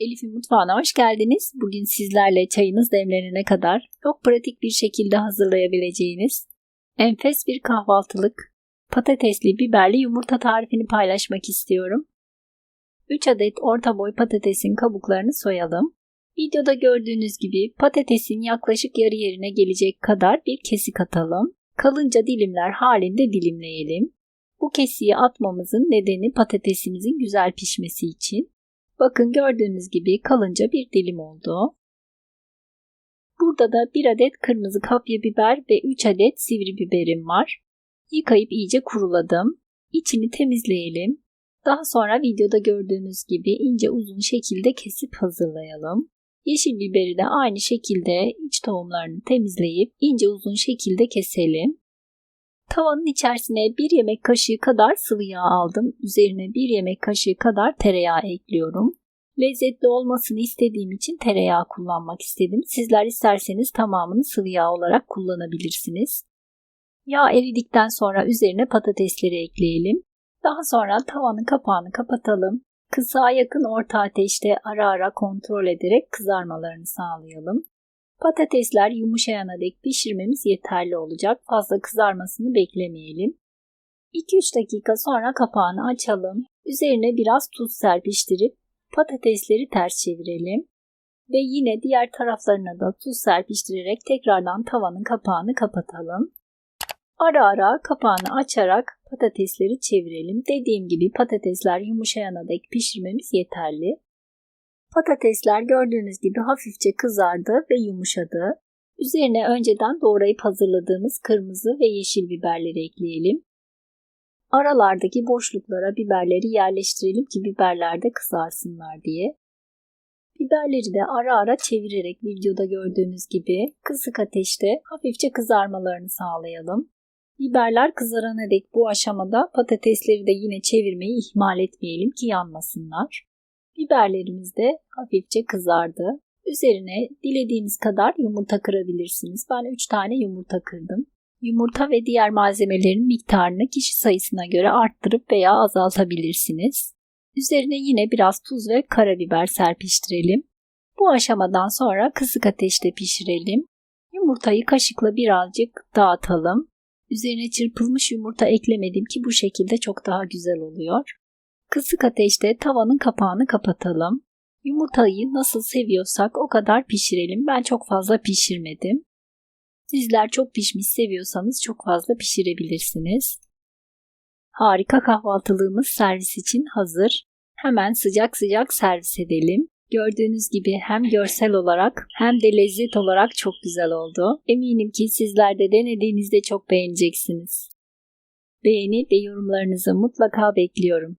Elif'in mutfağına hoş geldiniz. Bugün sizlerle çayınız demlenene kadar çok pratik bir şekilde hazırlayabileceğiniz enfes bir kahvaltılık patatesli biberli yumurta tarifini paylaşmak istiyorum. 3 adet orta boy patatesin kabuklarını soyalım. Videoda gördüğünüz gibi patatesin yaklaşık yarı yerine gelecek kadar bir kesik atalım. Kalınca dilimler halinde dilimleyelim. Bu kesiği atmamızın nedeni patatesimizin güzel pişmesi için. Bakın gördüğünüz gibi kalınca bir dilim oldu. Burada da 1 adet kırmızı kapya biber ve 3 adet sivri biberim var. Yıkayıp iyice kuruladım. İçini temizleyelim. Daha sonra videoda gördüğünüz gibi ince uzun şekilde kesip hazırlayalım. Yeşil biberi de aynı şekilde iç tohumlarını temizleyip ince uzun şekilde keselim. Tavanın içerisine 1 yemek kaşığı kadar sıvı yağ aldım. Üzerine 1 yemek kaşığı kadar tereyağı ekliyorum. Lezzetli olmasını istediğim için tereyağı kullanmak istedim. Sizler isterseniz tamamını sıvı yağ olarak kullanabilirsiniz. Yağ eridikten sonra üzerine patatesleri ekleyelim. Daha sonra tavanın kapağını kapatalım. Kısa yakın orta ateşte ara ara kontrol ederek kızarmalarını sağlayalım. Patatesler yumuşayana dek pişirmemiz yeterli olacak. Fazla kızarmasını beklemeyelim. 2-3 dakika sonra kapağını açalım. Üzerine biraz tuz serpiştirip patatesleri ters çevirelim. Ve yine diğer taraflarına da tuz serpiştirerek tekrardan tavanın kapağını kapatalım. Ara ara kapağını açarak patatesleri çevirelim. Dediğim gibi patatesler yumuşayana dek pişirmemiz yeterli. Patatesler gördüğünüz gibi hafifçe kızardı ve yumuşadı. Üzerine önceden doğrayıp hazırladığımız kırmızı ve yeşil biberleri ekleyelim. Aralardaki boşluklara biberleri yerleştirelim ki biberler de kızarsınlar diye. Biberleri de ara ara çevirerek videoda gördüğünüz gibi kısık ateşte hafifçe kızarmalarını sağlayalım. Biberler kızarana dek bu aşamada patatesleri de yine çevirmeyi ihmal etmeyelim ki yanmasınlar. Biberlerimiz de hafifçe kızardı. Üzerine dilediğiniz kadar yumurta kırabilirsiniz. Ben 3 tane yumurta kırdım. Yumurta ve diğer malzemelerin miktarını kişi sayısına göre arttırıp veya azaltabilirsiniz. Üzerine yine biraz tuz ve karabiber serpiştirelim. Bu aşamadan sonra kısık ateşte pişirelim. Yumurtayı kaşıkla birazcık dağıtalım. Üzerine çırpılmış yumurta eklemedim ki bu şekilde çok daha güzel oluyor. Kısık ateşte tavanın kapağını kapatalım. Yumurtayı nasıl seviyorsak o kadar pişirelim. Ben çok fazla pişirmedim. Sizler çok pişmiş seviyorsanız çok fazla pişirebilirsiniz. Harika kahvaltılığımız servis için hazır. Hemen sıcak sıcak servis edelim. Gördüğünüz gibi hem görsel olarak hem de lezzet olarak çok güzel oldu. Eminim ki sizler de denediğinizde çok beğeneceksiniz. Beğeni ve yorumlarınızı mutlaka bekliyorum.